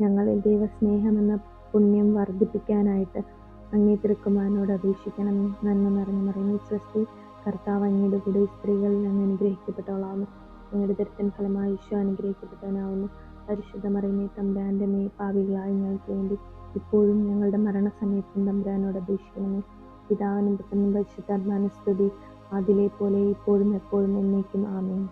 ഞങ്ങളിൽ ദൈവസ്നേഹം എന്ന പുണ്യം വർദ്ധിപ്പിക്കാനായിട്ട് അങ്ങേ തിരുക്കുമാരനോട് അപേക്ഷിക്കണം. നന്മ നിറഞ്ഞു മറിയുന്ന സ്വസ്തി കർത്താവ് അങ്ങയുടെ കൂടെ സ്ത്രീകളിൽ നിന്ന് അനുഗ്രഹിക്കപ്പെട്ടവളാവുന്നു. അങ്ങയുടെ ദരിദ്രൻ ഫലമായി ഈശോ അനുഗ്രഹിക്കപ്പെട്ടവനാവുന്നു. പരിശുദ്ധ മറിയമേ തമ്പുരാന്റെ മേ പാവികളായി ഞങ്ങൾക്ക് വേണ്ടി ഇപ്പോഴും ഞങ്ങളുടെ മരണസമയത്തും തമ്പുരാനോട് അപേക്ഷിക്കണമേ. പിതാവിനും പുത്രനും പരിശുദ്ധാത്മാന സ്തുതി. അതിലെ പോലെ ഇപ്പോഴും എപ്പോഴും എന്നേക്കും ആമേ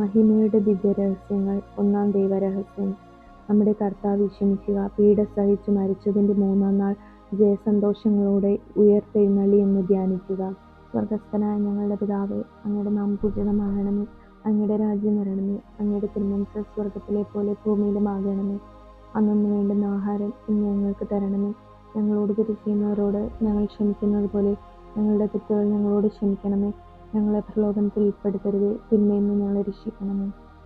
മഹിമയുടെ ദിവ്യരഹസ്യങ്ങൾ ഒന്നാം ദൈവരഹസ്യം നമ്മുടെ കർത്താവ് വിഷമിക്കുക. പീഡ സഹിച്ചു മരിച്ചതിന്റെ മൂന്നാം നാൾ ജയസന്തോഷങ്ങളോടെ ഉയർത്തെഴുന്നള്ളി എന്ന് ധ്യാനിക്കുക. സ്വർഗസ്ഥനായ ഞങ്ങളുടെ പിതാവേ അങ്ങയുടെ നാം പൂജിതമാകണമേ അങ്ങയുടെ രാജ്യം വരണമേ. അങ്ങയുടെ തിരുമനസ് സ്വർഗത്തിലെ പോലെ ഭൂമിയിലും ആകണമേ അന്നൊന്നു വേണ്ടുന്ന ആഹാരം ഇന്ന് ഞങ്ങൾക്ക് തരണമേ. ഞങ്ങളോട് തിരിക്കുന്നവരോട് ഞങ്ങൾ ക്ഷമിക്കുന്നത് പോലെ ഞങ്ങളുടെ തെറ്റുകൾ ഞങ്ങളോട് ക്ഷമിക്കണമേ. ഞങ്ങളെ പ്രലോഭനത്തിൽ ഉൾപ്പെടുത്തരുതേ. പിന്നെ ഇന്ന് ഞങ്ങളെ രക്ഷിക്കണമേ.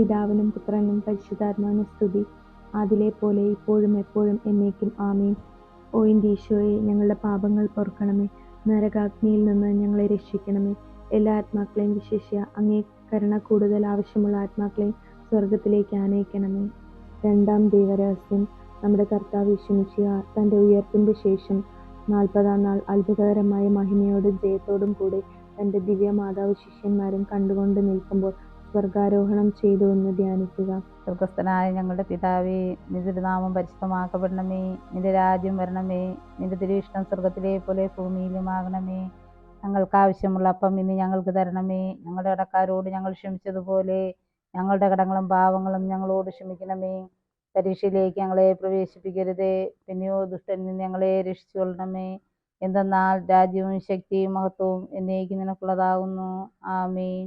പിതാവിനും പുത്രനും പരിശുദ്ധാത്മാവിനും സ്തുതി. അതിലെ പോലെ ഇപ്പോഴും എപ്പോഴും എന്നേക്കും ആമീൻ. ഓ ഈശോയെ ഞങ്ങളുടെ പാപങ്ങൾ പൊറുക്കണമേ നരകാഗ്നിയിൽ നിന്ന് ഞങ്ങളെ രക്ഷിക്കണമേ. എല്ലാ ആത്മാക്കളെയും വിശേഷിയ അങ്ങേ കരുണ കൂടുതൽ ആവശ്യമുള്ള ആത്മാക്കളെയും സ്വർഗത്തിലേക്ക് ആനയിക്കണമേ. രണ്ടാം ദൈവരഹസ്യം. നമ്മുടെ കർത്താവ് വിശ്വമിക്കുക തന്റെ ഉയർപ്പിന്റെ ശേഷം നാൽപ്പതാം നാൾ അത്ഭുതകരമായ മഹിമയോടും ജയത്തോടും കൂടി തന്റെ ദിവ്യ മാതാവ് ശിഷ്യന്മാരും കണ്ടുകൊണ്ട് നിൽക്കുമ്പോൾ സ്വർഗാരോഹണം ചെയ്തു എന്ന് ധ്യാനിക്കുക. സ്വർഗസ്ഥനായ ഞങ്ങളുടെ പിതാവേ നിന്റെ നാമം പരിശുദ്ധമാക്കപ്പെടണമേ. നിന്റെ രാജ്യം വരണമേ. നിന്റെ തിരുവിഷ്ടം സ്വർഗത്തിലെ പോലെ ഭൂമിയിലുമാകണമേ. ഞങ്ങൾക്ക് ആവശ്യമുള്ള അപ്പം ഇന്ന് ഞങ്ങൾക്ക് തരണമേ. ഞങ്ങളുടെ കടക്കാരോട് ഞങ്ങൾ ക്ഷമിച്ചതുപോലെ ഞങ്ങളുടെ കടങ്ങളും പാവങ്ങളും ഞങ്ങളോട് ക്ഷമിക്കണമേ. പരീക്ഷയിലേക്ക് ഞങ്ങളെ പ്രവേശിപ്പിക്കരുതേ. പിന്നെയോ ദുഷ്ടനിൽ നിന്ന് ഞങ്ങളെ രക്ഷിച്ചുകൊള്ളണമേ എന്തെന്നാൽ രാജ്യവും ശക്തിയും മഹത്വവും എന്നേക്ക് നിനക്കുള്ളതാകുന്നു. ആമീൻ.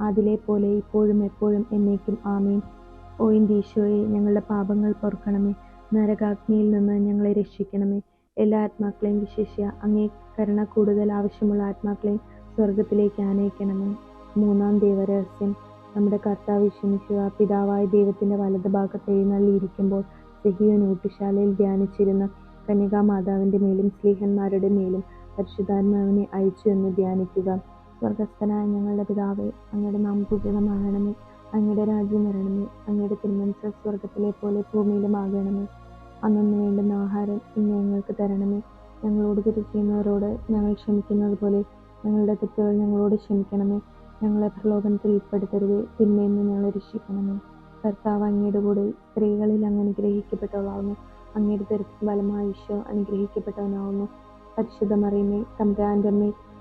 അതിലെ പോലെ ഇപ്പോഴും എപ്പോഴും എന്നേക്കും ആമീൻ. ഓ എന്റെ ഞങ്ങളുടെ പാപങ്ങൾ പൊറുക്കണമേ. നരകാഗ്നിയിൽ നിന്ന് ഞങ്ങളെ രക്ഷിക്കണമേ. എല്ലാ ആത്മാക്കളെയും വിശേഷ്യ അങ്ങേ കരുണ കൂടുതൽ ആവശ്യമുള്ള ആത്മാക്കളെയും സ്വർഗത്തിലേക്ക് ആനയിക്കണമേ. മൂന്നാം ദൈവരഹസ്യം. നമ്മുടെ കർത്താവ് വിഷമിക്കുക പിതാവായ ദൈവത്തിന്റെ വലത് ഭാഗത്ത് എഴുന്നള്ളിയിരിക്കുമ്പോൾ സെഹിയോൻ ഊട്ടുശാലയിൽ ധ്യാനിച്ചിരുന്ന കന്യകാമാതാവിന്റെ മേലും സ്ലീഹന്മാരുടെ മേലും പരിശുദ്ധാത്മാവിനെ അയച്ചു എന്ന് ധ്യാനിക്കുക. സ്വർഗസ്ഥനായ ഞങ്ങളുടെ പിതാവേ അങ്ങയുടെ നാം പൂജിതമാകണമേ അങ്ങയുടെ രാജ്യം വരണമേ. അങ്ങയുടെ തിരുമനസ് സ്വർഗത്തിലെ പോലെ ഭൂമിയിലും ആകണമേ. അന്നു വേണ്ടുന്ന ആഹാരം ഇന്ന് ഞങ്ങൾക്ക് തരണമേ. ഞങ്ങളോട് തിരിക്കുന്നവരോട് ഞങ്ങൾ ക്ഷമിക്കുന്നത് പോലെ ഞങ്ങളുടെ തെറ്റുകൾ ഞങ്ങളോട് ക്ഷമിക്കണമേ. ഞങ്ങളെ പ്രലോഭനത്തിൽ ഉൾപ്പെടുത്തരുതേ. തിന്മയിൽ നിന്ന് ഞങ്ങളെ രക്ഷിക്കണമേ. കർത്താവ് അങ്ങയുടെ കൂടെ സ്ത്രീകളിൽ അങ്ങ് അനുഗ്രഹിക്കപ്പെട്ടവളാവുന്നു. അങ്ങയുടെ തരത്തിൽ ഫലമായ ഈശോ അനുഗ്രഹിക്കപ്പെട്ടവനാവുന്നു. പരിശുദ്ധമറിയുമേ തമ്പുരാന്റെ അമ്മേ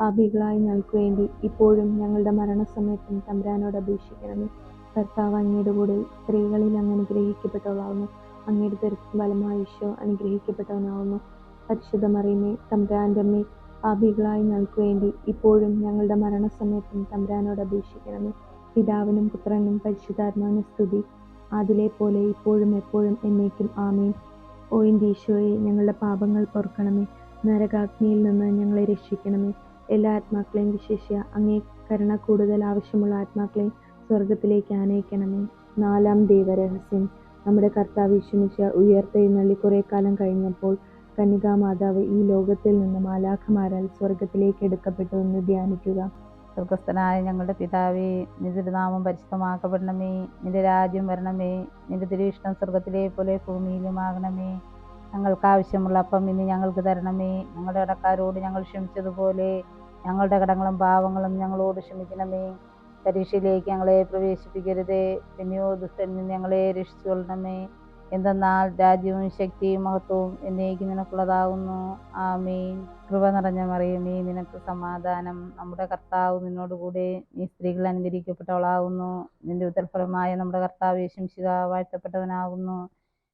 പാപികളായി ഞങ്ങൾക്ക് വേണ്ടി ഇപ്പോഴും ഞങ്ങളുടെ മരണസമയത്തും തമ്പുരാനോട് അപേക്ഷിക്കണമേ. കർത്താവ് അങ്ങയുടെ കൂടെ സ്ത്രീകളിൽ അങ്ങ് അനുഗ്രഹിക്കപ്പെട്ടവളാവുന്നു അങ്ങയുടെ തിരക്കും ഫലമായ ഈശോ അനുഗ്രഹിക്കപ്പെട്ടവനാവുന്നു. പരിശുദ്ധ തമ്പുരാന്റെ അമ്മേ പാപികളായ ഞങ്ങൾക്ക് വേണ്ടി ഇപ്പോഴും ഞങ്ങളുടെ മരണസമയത്തും തമ്പുരാനോട് അപേക്ഷിക്കണമേ. പിതാവിനും പുത്രനും പരിശുദ്ധാത്മാവിനും സ്തുതി. അതിലെ പോലെ ഇപ്പോഴും എപ്പോഴും എന്നേക്കും ആമേൻ. ഓയിന്റെ ഈശോയെ ഞങ്ങളുടെ പാപങ്ങൾ പൊറുക്കണമേ നരകാഗ്നിയിൽ നിന്ന് ഞങ്ങളെ രക്ഷിക്കണമേ. എല്ലാ ആത്മാക്കളെയും വിശേഷ്യ. അങ്ങേ കരുണ കൂടുതൽ ആവശ്യമുള്ള ആത്മാക്കളെ സ്വർഗത്തിലേക്ക് ആനയിക്കണമേ. നാലാം ദൈവരഹസ്യം. നമ്മുടെ കർത്താവ് വിഷമിച്ച ഉയർത്തെഴുന്നള്ളി കുറെ കാലം കഴിഞ്ഞപ്പോൾ കന്യകാമാതാവ് ഈ ലോകത്തിൽ നിന്ന് മാലാഖമാരാൽ സ്വർഗത്തിലേക്ക് എടുക്കപ്പെട്ടു എന്ന് ധ്യാനിക്കുക. സ്വർഗസ്ഥനായ ഞങ്ങളുടെ പിതാവേ നിന്റെ നാമം പരിശുദ്ധമാക്കപ്പെടണമേ. നിന്റെ രാജ്യം വരണമേ. നിന്റെ തിരുവിഷ്ടം സ്വർഗത്തിലെ പോലെ ഭൂമിയിലും ആകണമേ ഞങ്ങൾക്ക് ആവശ്യമുള്ള അപ്പം ഇന്ന് ഞങ്ങൾക്ക് തരണമേ. ഞങ്ങളുടെ കടക്കാരോട് ഞങ്ങൾ ക്ഷമിച്ചതുപോലെ ഞങ്ങളുടെ കടങ്ങളും പാവങ്ങളും ഞങ്ങളോട് ക്ഷമിക്കണമേ. പരീക്ഷയിലേക്ക് ഞങ്ങളെ പ്രവേശിപ്പിക്കരുതേ. പിന്നെയോ ദുഷ്ടനിൽ ഞങ്ങളെ ഞങ്ങളെ രക്ഷിച്ചുകൊള്ളണമേ. എന്തെന്നാൽ രാജ്യവും ശക്തിയും മഹത്വവും എന്നേക്ക് നിനക്കുള്ളതാകുന്നു ആമീൻ. കൃപ നിറഞ്ഞ മറിയമേ നിനക്ക് സമാധാനം. നമ്മുടെ കർത്താവ് നിന്നോടുകൂടെ നീ സ്ത്രീകൾ അനുകരിക്കപ്പെട്ടവളാകുന്നു നിന്റെ ഉത്തരഫലമായ നമ്മുടെ കർത്താവ് യേശുശിക വാഴ്ത്തപ്പെട്ടവനാകുന്നു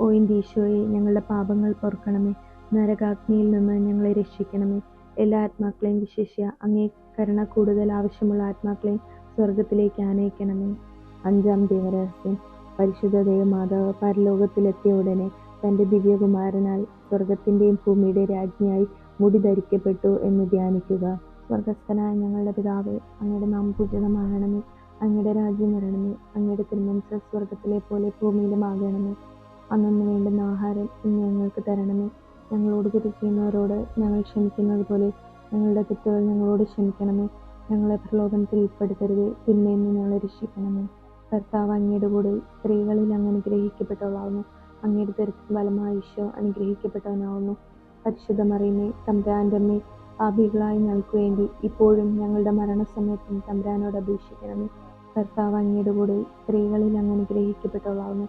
ഓ എന്റെ ഞങ്ങളുടെ പാപങ്ങൾ പൊറുക്കണമേ നരകാഗ്നിയിൽ നിന്ന് ഞങ്ങളെ രക്ഷിക്കണമേ. എല്ലാ ആത്മാക്കളെയും വിശേഷ്യ അങ്ങേ കരുണ കൂടുതൽ ആവശ്യമുള്ള ആത്മാക്കളെയും സ്വർഗത്തിലേക്ക് ആനയിക്കണമേ. അഞ്ചാം ദൈവരഹസ്യം. പരിശുദ്ധ ദേവമാതാവ് പരലോകത്തിലെത്തിയ ഉടനെ തന്റെ ദിവ്യകുമാരനാൽ സ്വർഗത്തിന്റെയും ഭൂമിയുടെ രാജ്ഞിയായി മുടി ധരിക്കപ്പെട്ടു എന്ന് ധ്യാനിക്കുക. സ്വർഗസ്ഥനായ ഞങ്ങളുടെ പിതാവേ അങ്ങയുടെ നാം പൂജിതമാകണമേ. അങ്ങയുടെ രാജ്യം വരണമേ. അങ്ങയുടെ തിരുമനസ് സ്വർഗത്തിലെ പോലെ ഭൂമിയിലും ഭൂമിയിലുമാകണമേ അന്നു വേണ്ടുന്ന ആഹാരം ഇന്ന് ഞങ്ങൾക്ക് തരണമേ. ഞങ്ങളോട് കുതിക്കുന്നവരോട് ഞങ്ങൾ ക്ഷമിക്കുന്നത് പോലെ ഞങ്ങളുടെ തെറ്റുകൾ ഞങ്ങളോട് ക്ഷമിക്കണമേ. ഞങ്ങളെ പ്രലോഭനത്തിൽ ഉൾപ്പെടുത്തരുതേ. തിന്മയിൽ നിന്ന് ഞങ്ങളെ രക്ഷിക്കണമേ. കർത്താവ് അങ്ങയുടെ കൂടെ സ്ത്രീകളിൽ അങ്ങ് അനുഗ്രഹിക്കപ്പെട്ടവളാവുന്നു അങ്ങയുടെ തരത്തിൽ ബലമായ ഈശോ അനുഗ്രഹിക്കപ്പെട്ടവനാവുന്നു. പരിശുദ്ധ തമ്പുരാന്റെ അമ്മേ ഞങ്ങൾക്ക് വേണ്ടി ഇപ്പോഴും ഞങ്ങളുടെ മരണസമയത്തും തമ്പ്രാനോട് അപേക്ഷിക്കണമേ. കർത്താവ് അങ്ങയുടെ കൂടെ സ്ത്രീകളിൽ അങ്ങ് അനുഗ്രഹിക്കപ്പെട്ടവളാവുന്നു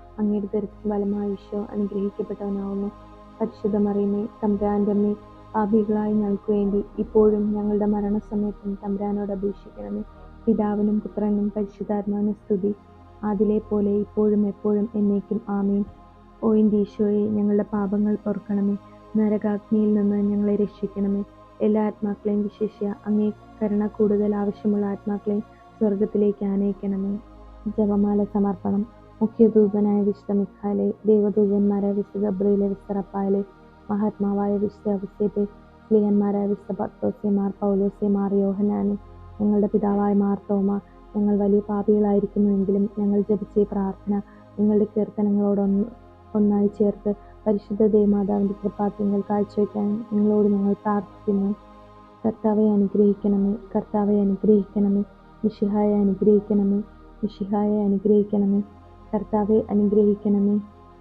അങ്ങയുടെ തരത്തിൽ ബലമായ ഈശോ അനുഗ്രഹിക്കപ്പെട്ടവനാവുന്നു. പരിശുദ്ധ തമ്പുരാന്റെ അമ്മേ പാപികളായ ഞങ്ങൾക്ക് വേണ്ടി ഇപ്പോഴും ഞങ്ങളുടെ മരണസമയത്തും തമ്പുരാനോട് അപേക്ഷിക്കണമേ. പിതാവിനും പുത്രനും പരിശുദ്ധാത്മാവിനും സ്തുതി. അതിലെ പോലെ ഇപ്പോഴും എപ്പോഴും എന്നേക്കും ആമീൻ. ഓ എന്റെ ഞങ്ങളുടെ പാപങ്ങൾ പൊറുക്കണമേ നരകാഗ്നിയിൽ നിന്ന് ഞങ്ങളെ രക്ഷിക്കണമേ. എല്ലാ ആത്മാക്കളെയും വിശേഷിയ അങ്ങേ കരുണ കൂടുതൽ ആവശ്യമുള്ള ആത്മാക്കളെയും സ്വർഗത്തിലേക്ക് ആനയിക്കണമേ. ജപമാല സമർപ്പണം. മുഖ്യദൂതനായ വിശുദ്ധ മിഖാലെ ദേവദൂതന്മാരായ വിശുദ്ധ ഗബ്രയിലെ വിശുദ്ധ റപ്പായിലെ മഹാത്മാവായ വിശുദ്ധ അവസ്ഥയെ സ്ത്രീയന്മാരായ വിശുദ്ധ പത്തോസ്യമാർ പൗലോസിമാർ യോഹനാനെ ഞങ്ങളുടെ പിതാവായ മാർ മാർത്തോമ ഞങ്ങൾ വലിയ പാപികളായിരിക്കുന്നുവെങ്കിലും ഞങ്ങൾ ജപിച്ച പ്രാർത്ഥന നിങ്ങളുടെ കീർത്തനങ്ങളോടൊന്ന് ഒന്നായി ചേർത്ത് പരിശുദ്ധ ദേവമാതാവിന്റെ കൃപാത്യങ്ങൾ കാഴ്ചവെക്കാൻ നിങ്ങളോട് ഞങ്ങൾ പ്രാർത്ഥിക്കുന്നു. കർത്താവെ അനുഗ്രഹിക്കണമേ കർത്താവെ അനുഗ്രഹിക്കണമേ മിഷിഹായെ അനുഗ്രഹിക്കണമേ മിഷിഹായെ അനുഗ്രഹിക്കണമേ. കർത്താവെ അനുഗ്രഹിക്കണമേ.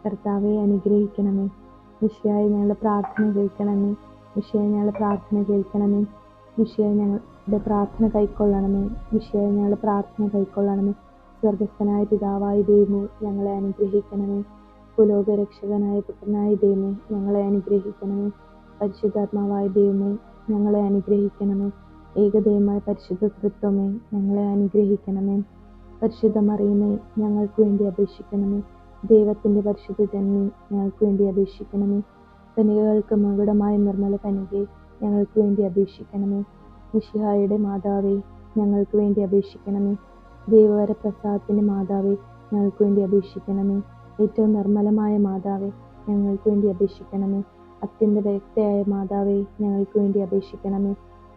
കർത്താവെ അനുഗ്രഹിക്കണമേ. വിഷയായി ഞങ്ങളുടെ പ്രാർത്ഥന കേൾക്കണമേ. മിഷിയായി ഞങ്ങളുടെ പ്രാർത്ഥന കേൾക്കണമേ. മിഷിയായി ഞങ്ങളുടെ പ്രാർത്ഥന കൈക്കൊള്ളണമേ. മിഷിയായി ഞങ്ങളുടെ പ്രാർത്ഥന കൈക്കൊള്ളണമേ. സ്വർഗസ്ഥനായ പിതാവായ ദൈവമേ ഞങ്ങളെ അനുഗ്രഹിക്കണമേ. പുലോകരക്ഷകനായ പുത്രനായ ദൈവമേ ഞങ്ങളെ അനുഗ്രഹിക്കണമേ. പരിശുദ്ധാത്മാവായ ദൈവമേ ഞങ്ങളെ അനുഗ്രഹിക്കണമേ. ഏകദൈവമായ പരിശുദ്ധ തൃത്വമേ ഞങ്ങളെ അനുഗ്രഹിക്കണമേ. പരിശുദ്ധ മറിയമേ ഞങ്ങൾക്ക് വേണ്ടി അപേക്ഷിക്കണമേ. ദൈവത്തിന്റെ പരിശുദ്ധ ജന്മി ഞങ്ങൾക്ക് വേണ്ടി അപേക്ഷിക്കണമേ. കനികകൾക്ക് മകുടമായ നിർമ്മല കനികെ ഞങ്ങൾക്ക് വേണ്ടി അപേക്ഷിക്കണമേ. നിഷിഹായുടെ മാതാവേ ഞങ്ങൾക്ക് വേണ്ടി അപേക്ഷിക്കണമേ. ദൈവവര പ്രസാദത്തിന്റെ മാതാവേ ഞങ്ങൾക്ക് വേണ്ടി അപേക്ഷിക്കണമേ. ഏറ്റവും നിർമ്മലമായ മാതാവേ ഞങ്ങൾക്ക് വേണ്ടി അപേക്ഷിക്കണമേ. അത്യന്ത വ്യക്തയായ മാതാവേ ഞങ്ങൾക്ക് വേണ്ടി അപേക്ഷിക്കണമേ.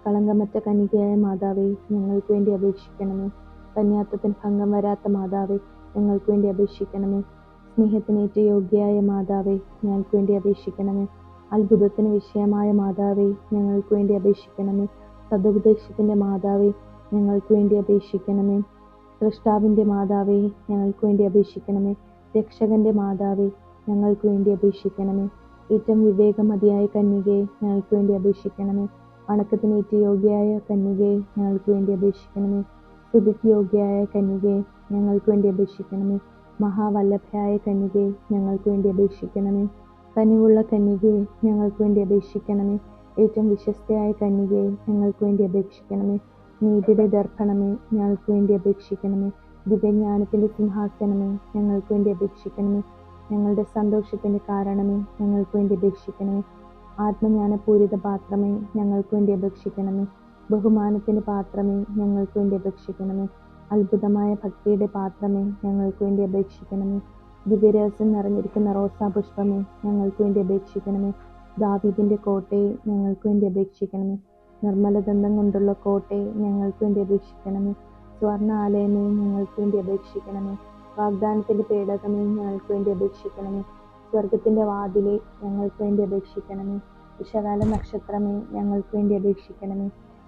കളങ്കമറ്റ കനികയായ മാതാവേ ഞങ്ങൾക്ക് വേണ്ടി അപേക്ഷിക്കണമേ. കന്യാത്വത്തിന് ഭംഗം വരാത്ത മാതാവേ ഞങ്ങൾക്ക് വേണ്ടി അപേക്ഷിക്കണമേ. സ്നേഹത്തിനേറ്റ യോഗ്യയായ മാതാവേ ഞങ്ങൾക്ക് വേണ്ടി അപേക്ഷിക്കണമേ. അത്ഭുതത്തിന് വിഷയമായ മാതാവേ ഞങ്ങൾക്ക് വേണ്ടി അപേക്ഷിക്കണമേ. സതുപദേശത്തിന്റെ മാതാവേ ഞങ്ങൾക്ക് വേണ്ടി അപേക്ഷിക്കണമേ. സൃഷ്ടാവിന്റെ മാതാവേ ഞങ്ങൾക്ക് വേണ്ടി അപേക്ഷിക്കണമേ. രക്ഷകന്റെ മാതാവേ ഞങ്ങൾക്ക് വേണ്ടി അപേക്ഷിക്കണമേ. ഏറ്റവും വിവേകമതിയായ കന്യകയെ ഞങ്ങൾക്ക് വേണ്ടി അപേക്ഷിക്കണമേ. വണക്കത്തിനേറ്റ യോഗ്യയായ കന്യകയെ ഞങ്ങൾക്ക് വേണ്ടി അപേക്ഷിക്കണമേ. സ്തുതിക്ക് യോഗ്യയായ കന്യകയെ ഞങ്ങൾക്ക് വേണ്ടി അപേക്ഷിക്കണമേ. മഹാവല്ലഭയായ കന്യകയെ ഞങ്ങൾക്ക് വേണ്ടി അപേക്ഷിക്കണമേ. കനിവുള്ള കന്യകയെ ഞങ്ങൾക്ക് വേണ്ടി അപേക്ഷിക്കണമേ. ഏറ്റവും വിശ്വസ്തയായ കന്യകയെ ഞങ്ങൾക്ക് വേണ്ടി അപേക്ഷിക്കണമേ. നീതിയുടെ ദർപ്പണമേ ഞങ്ങൾക്ക് വേണ്ടി അപേക്ഷിക്കണമേ. ദിവ്യജ്ഞാനത്തിന്റെ സിംഹാസനമേ ഞങ്ങൾക്ക് വേണ്ടി അപേക്ഷിക്കണമേ. ഞങ്ങളുടെ സന്തോഷത്തിന്റെ കാരണമേ ഞങ്ങൾക്ക് വേണ്ടി അപേക്ഷിക്കണമേ. ആത്മജ്ഞാനപൂരിത പാത്രമേ ഞങ്ങൾക്ക് വേണ്ടി അപേക്ഷിക്കണമേ. ബഹുമാനത്തിന്റെ പാത്രമേ ഞങ്ങൾക്ക് വേണ്ടി അപേക്ഷിക്കണമേ. അത്ഭുതമായ ഭക്തിയുടെ പാത്രമേ ഞങ്ങൾക്ക് വേണ്ടി അപേക്ഷിക്കണമേ. ദിവ്യരഹസ്യം നിറഞ്ഞിരിക്കുന്ന റോസാ പുഷ്പമേ ഞങ്ങൾക്ക് വേണ്ടി അപേക്ഷിക്കണമേ. ദാവീദിന്റെ കോട്ടയെ ഞങ്ങൾക്ക് വേണ്ടി അപേക്ഷിക്കണമേ. നിർമ്മല ദന്തം കൊണ്ടുള്ള കോട്ടയെ ഞങ്ങൾക്ക് വേണ്ടി അപേക്ഷിക്കണമേ. സ്വർണ ആലയമേ ഞങ്ങൾക്ക് വേണ്ടി അപേക്ഷിക്കണമേ. വാഗ്ദാനത്തിന്റെ പേടകമേ ഞങ്ങൾക്ക് വേണ്ടി അപേക്ഷിക്കണമേ. സ്വർഗത്തിന്റെ വാതിലെ ഞങ്ങൾക്ക് വേണ്ടി അപേക്ഷിക്കണമേ. വിശകാല നക്ഷത്രമേ ഞങ്ങൾക്ക് വേണ്ടി അപേക്ഷിക്കണമേ.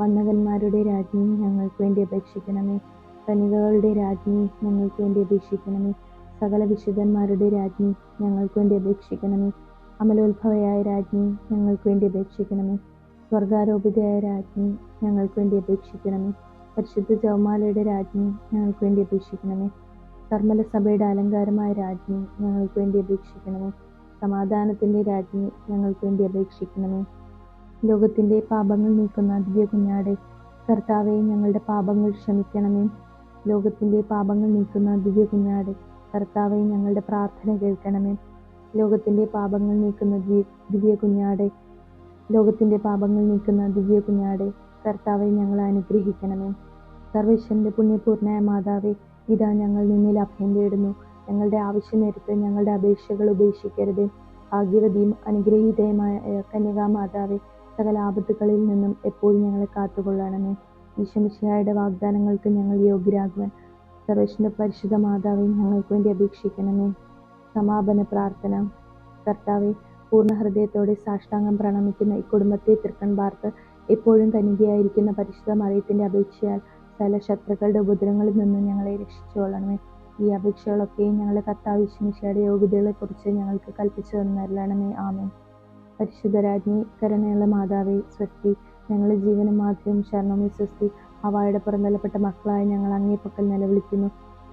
വന്നകന്മാരുടെ രാജ്ഞി ഞങ്ങൾക്ക് വേണ്ടി അപേക്ഷിക്കണമേ. കനികകളുടെ രാജ്ഞി ഞങ്ങൾക്ക് വേണ്ടി അപേക്ഷിക്കണമേ. സകല വിശുദ്ധന്മാരുടെ രാജ്ഞി ഞങ്ങൾക്ക് വേണ്ടി അപേക്ഷിക്കണമേ. അമലോത്ഭവയായ രാജ്ഞി ഞങ്ങൾക്ക് വേണ്ടി അപേക്ഷിക്കണമേ. സ്വർഗാരോപിതയായ രാജ്ഞി ഞങ്ങൾക്ക് വേണ്ടി അപേക്ഷിക്കണമേ. പരിശുദ്ധ ജവമാലയുടെ രാജ്ഞി ഞങ്ങൾക്ക് വേണ്ടി അപേക്ഷിക്കണമേ. കർമ്മല സഭയുടെ അലങ്കാരമായ രാജ്ഞി ഞങ്ങൾക്ക് വേണ്ടി അപേക്ഷിക്കണമേ. സമാധാനത്തിന്റെ രാജ്ഞി ഞങ്ങൾക്ക് വേണ്ടി അപേക്ഷിക്കണമേ. ലോകത്തിന്റെ പാപങ്ങൾ നീക്കുന്ന ദിവ്യ കുഞ്ഞാടെ കർത്താവെ ഞങ്ങളുടെ പാപങ്ങൾ ക്ഷമിക്കണമേ. ലോകത്തിന്റെ പാപങ്ങൾ നീക്കുന്ന ദിവ്യ കുഞ്ഞാടെ കർത്താവെ ഞങ്ങളുടെ പ്രാർത്ഥന കേൾക്കണമേ. ലോകത്തിന്റെ പാപങ്ങൾ നീക്കുന്ന ദിവ്യ- കുഞ്ഞാടെ ലോകത്തിന്റെ പാപങ്ങൾ നീക്കുന്ന ദിവ്യ കുഞ്ഞാടെ കർത്താവെ ഞങ്ങളെ അനുഗ്രഹിക്കണമേ. സർവേശ്വരന്റെ പുണ്യപൂർണയായ മാതാവെ ഇതാ ഞങ്ങൾ നിന്നിൽ അഭയം തേടുന്നു. ഞങ്ങളുടെ ആവശ്യം നേരത്ത് ഞങ്ങളുടെ അപേക്ഷകൾ ഉപേക്ഷിക്കരുത്. ഭാഗ്യവതിയും അനുഗ്രഹീതയുമായ കന്യകാമാതാവേ സകല ആപത്തുകളിൽ നിന്നും എപ്പോഴും ഞങ്ങളെ കാത്തുകൊള്ളണമേ. വിഷമിഷയായുടെ വാഗ്ദാനങ്ങൾക്ക് ഞങ്ങൾ യോഗ്യരാകുവാൻ സർവേശ്വന്റെ പരിശുദ്ധ മാതാവെ ഞങ്ങൾക്ക് വേണ്ടി അപേക്ഷിക്കണമേ. സമാപന പ്രാർത്ഥന. കർത്താവെ പൂർണ ഹൃദയത്തോടെ സാഷ്ടാംഗം പ്രണമിക്കുന്ന ഈ കുടുംബത്തെ തൃക്കൺ എപ്പോഴും തനികയായിരിക്കുന്ന പരിശുദ്ധ മറിയത്തിന്റെ അപേക്ഷയാൽ സകല ശത്രുക്കളുടെ ഉപദ്രവങ്ങളിൽ നിന്നും ഞങ്ങളെ രക്ഷിച്ചുകൊള്ളണമേ. ഈ അപേക്ഷകളൊക്കെയും ഞങ്ങളുടെ കർത്താവ് വിശ്വമിശയുടെ യോഗ്യതകളെക്കുറിച്ച് ഞങ്ങൾക്ക് കൽപ്പിച്ചു തന്നരളണമേ ആമേൻ. പരിശുദ്ധരാജ്ഞി കരുണയുള്ള മാതാവേ സ്വസ്തി ഞങ്ങളുടെ ജീവനും മാതൃയും ശരണമേ സ്വസ്തി അവയുടെ പുറന്തള്ളപ്പെട്ട മക്കളായ ഞങ്ങൾ അങ്ങേപ്പക്കൽ നിലവിളിക്കുന്നു.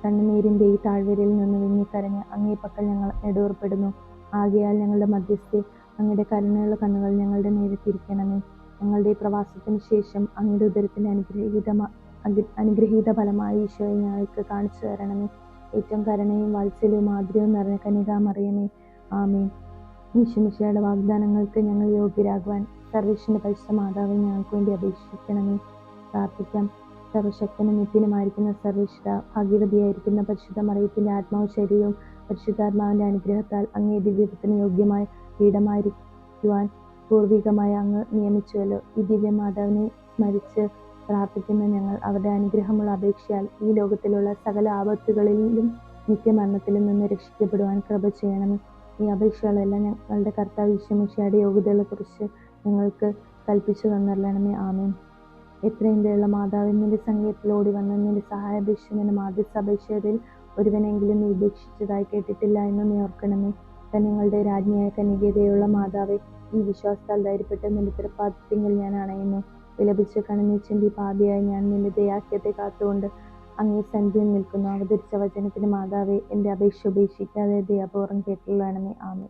കണ്ണുനീരിന്റെ ഈ താഴ്വരയിൽ നിന്ന് വിങ്ങിക്കരഞ്ഞ് അങ്ങേപ്പക്കൽ ഞങ്ങൾ നെടുവേർപ്പെടുന്നു. ആകയാൽ ഞങ്ങളുടെ മധ്യസ്ഥെ അങ്ങയുടെ കരുണയുള്ള കണ്ണുകൾ ഞങ്ങളുടെ നേരെ തിരിക്കണമേ. ഞങ്ങളുടെ ഈ പ്രവാസത്തിന് ശേഷം അങ്ങയുടെ ഉദരത്തിന്റെ അനുഗ്രഹീത അനുഗ്രഹീത ഫലമായി ഈശോയെ ഞങ്ങൾക്ക് കാണിച്ചു തരണമേ. ഏറ്റവും കരുണയും വാത്സല്യവും മാധുര്യവും നിറഞ്ഞ കനികാമറിയമേ ആമേൻ. ഈശുമിശയുടെ വാഗ്ദാനങ്ങൾക്ക് ഞങ്ങൾ യോഗ്യരാകുവാൻ സർവീഷിന്റെ പരിശുദ്ധ മാതാവ് ഞങ്ങൾക്ക് വേണ്ടി അപേക്ഷിക്കണമേ. പ്രാർത്ഥിക്കാം. സർവശക്തനും നിത്യനുമായിരിക്കുന്ന സർവേശ്വര ഭാഗ്യവതിയായിരിക്കുന്ന പരിശുദ്ധ മറിയത്തിന്റെ ആത്മാവ് ശരീരവും പരിശുദ്ധാത്മാവിന്റെ അനുഗ്രഹത്താൽ അങ്ങേ ദിവ്യത്തിന് യോഗ്യമായ പീഠമായിരിക്കുവാൻ പൂർവികമായി അങ്ങ് നിയമിച്ചുവല്ലോ. ഈ ദിവ്യ മാതാവിനെ സ്മരിച്ച് പ്രാർത്ഥിക്കുന്ന ഞങ്ങൾ അവരുടെ അനുഗ്രഹമുള്ള അപേക്ഷയാൽ ഈ ലോകത്തിലുള്ള സകല ആപത്തുകളിലും നിത്യമരണത്തിലും നിന്ന് രക്ഷിക്കപ്പെടുവാൻ കൃപ ചെയ്യണമേ. ഈ അപേക്ഷകളെല്ലാം ഞങ്ങളുടെ കർത്താവ് ഈശ്വമിഷയുടെ യോഗ്യതകളെക്കുറിച്ച് ഞങ്ങൾക്ക് കൽപ്പിച്ചു തന്നറിയണമേ ആമേൻ. എത്രയും ദയുള്ള മാതാവിൻ നിന്റെ സംഗീതത്തിൽ ഓടി വന്ന് നിന്റെ മാധ്യസ്ഥ ആദ്യ അപേക്ഷകരിൽ ഒരുവനെങ്കിലും നീ ഉപേക്ഷിച്ചതായി കേട്ടിട്ടില്ല എന്ന് നീ ഓർക്കണമേ. കന്യങ്ങളുടെ രാജ്ഞിയായ കനികതയുള്ള മാതാവെ ഈ വിശ്വാസത്താൽ ധൈര്യപ്പെട്ട് നിന്റെ തൃപ്പാദത്തിങ്കിൽ ഞാൻ അണയുന്നു. വിലപിച്ച് കണ്ണുനീർ ചിന്തി പാപിയായി ഞാൻ നിന്റെ ദയാഖ്യത്തെ കാത്തുകൊണ്ട് അങ്ങേ സന്ധ്യം നിൽക്കുന്നു അവതരിച്ച വചനത്തിന് മാതാവേ എന്റെ അപേക്ഷ ഉപേക്ഷിക്കാതെ ദയാപൂർവം കേട്ടുള്ളണമേ ആമേ